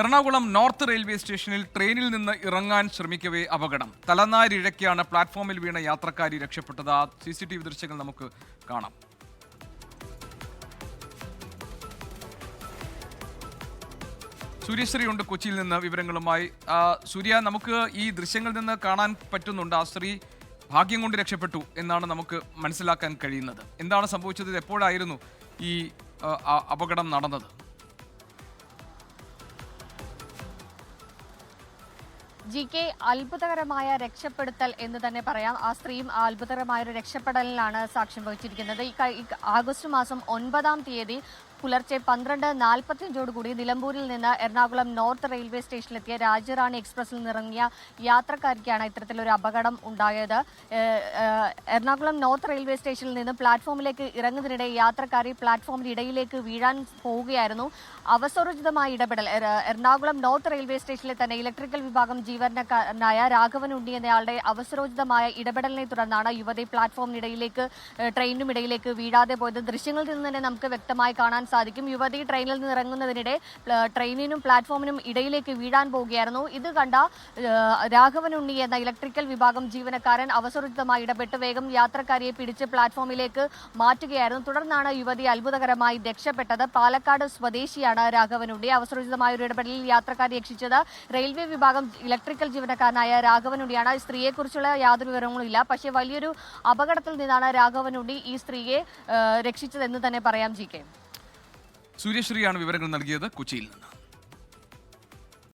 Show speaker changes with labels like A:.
A: Ernakulam north railway സ്റ്റേഷനിൽ ട്രെയിനിൽ നിന്ന് ഇറങ്ങാൻ ശ്രമിക്കവേ അപകടം. തലനാരിഴയ്ക്കാണ് പ്ലാറ്റ്ഫോമിൽ വീണ യാത്രക്കാരി രക്ഷപ്പെട്ടത്. സി സി ടി വി ദൃശ്യങ്ങൾ നമുക്ക് കാണാം. സൂര്യശ്രീ ഉണ്ട് കൊച്ചിയിൽ നിന്ന് വിവരങ്ങളുമായി. സൂര്യ നമുക്ക് ഈ ദൃശ്യങ്ങളിൽ നിന്ന് കാണാൻ പറ്റുന്നുണ്ട്. ആ സ്ത്രീ ഭാഗ്യം കൊണ്ട് രക്ഷപ്പെട്ടു എന്നാണ് നമുക്ക് മനസ്സിലാക്കാൻ കഴിയുന്നത്. എന്താണ് സംഭവിച്ചത്? എപ്പോഴായിരുന്നു ഈ അപകടം നടന്നത്?
B: ജി കെ അത്ഭുതകരമായ രക്ഷപ്പെടുത്തൽ എന്ന് തന്നെ പറയാം. ആ സ്ത്രീയും അത്ഭുതകരമായ ഒരു രക്ഷപ്പെടലിലാണ് സാക്ഷ്യം വഹിച്ചിരിക്കുന്നത്. ഈ ആഗസ്റ്റ് മാസം ഒൻപതാം തീയതി പുലർച്ചെ പന്ത്രണ്ട് നാൽപ്പത്തിയഞ്ചോടുകൂടി നിലമ്പൂരിൽ നിന്ന് എറണാകുളം നോർത്ത് റെയിൽവേ സ്റ്റേഷനിലെത്തിയ രാജ്യറാണി എക്സ്പ്രസിൽ നിന്നിറങ്ങിയ യാത്രക്കാരിക്കാണ് ഇത്തരത്തിലൊരു അപകടം ഉണ്ടായത്. എറണാകുളം നോർത്ത് റെയിൽവേ സ്റ്റേഷനിൽ നിന്ന് പ്ലാറ്റ്ഫോമിലേക്ക് ഇറങ്ങുന്നതിനിടെ യാത്രക്കാരി പ്ലാറ്റ്ഫോമിന് ഇടയിലേക്ക് വീഴാൻ പോവുകയായിരുന്നു. അവസരോചിതമായ ഇടപെടൽ. എറണാകുളം നോർത്ത് റെയിൽവേ സ്റ്റേഷനിലെ തന്നെ ഇലക്ട്രിക്കൽ വിഭാഗം ജീവനക്കാരനായ രാഘവൻ ഉണ്ണി എന്നയാളുടെ അവസരോചിതമായ ഇടപെടലിനെ തുടർന്നാണ് യുവതി പ്ലാറ്റ്ഫോമിനിടയിലേക്ക് ട്രെയിനിനും ഇടയിലേക്ക് വീഴാതെ പോയത്. ദൃശ്യങ്ങളിൽ നിന്ന് തന്നെ നമുക്ക് വ്യക്തമായി കാണാൻ സാധിക്കും. യുവതി ട്രെയിനിൽ നിന്ന് ഇറങ്ങുന്നതിനിടെ ട്രെയിനിനും പ്ലാറ്റ്ഫോമിനും ഇടയിലേക്ക് വീഴാൻ പോവുകയായിരുന്നു. ഇത് കണ്ട രാഘവൻ ഉണ്ണി എന്ന ഇലക്ട്രിക്കൽ വിഭാഗം ജീവനക്കാരൻ അവസരോചിതമായി ഇടപെട്ട് വേഗം യാത്രക്കാരിയെ പിടിച്ച് പ്ലാറ്റ്ഫോമിലേക്ക് മാറ്റുകയായിരുന്നു. തുടർന്നാണ് യുവതി അത്ഭുതകരമായി രക്ഷപ്പെട്ടത്. പാലക്കാട് സ്വദേശിയാണ് രാഘവൻ ഉണ്ണി അവസരോചിതമായ ഒരു ഇടപെടലിൽ യാത്രക്കാരെ രക്ഷിച്ചത് റെയിൽവേ വിഭാഗം ഇലക്ട്രിക്കൽ ജീവനക്കാരനായ രാഘവൻ ഉണ്ണിയാണ് സ്ത്രീയെക്കുറിച്ചുള്ള യാതൊരു വിവരങ്ങളും ഇല്ല പക്ഷേ വലിയൊരു അപകടത്തിൽ നിന്നാണ് രാഘവൻ ഉണ്ണി ഈ സ്ത്രീയെ രക്ഷിച്ചതെന്ന് തന്നെ പറയാം ജി കെ.
A: സൂര്യശ്രീയാണ് വിവരങ്ങൾ നൽകിയത് കൊച്ചിയിൽ നിന്ന്.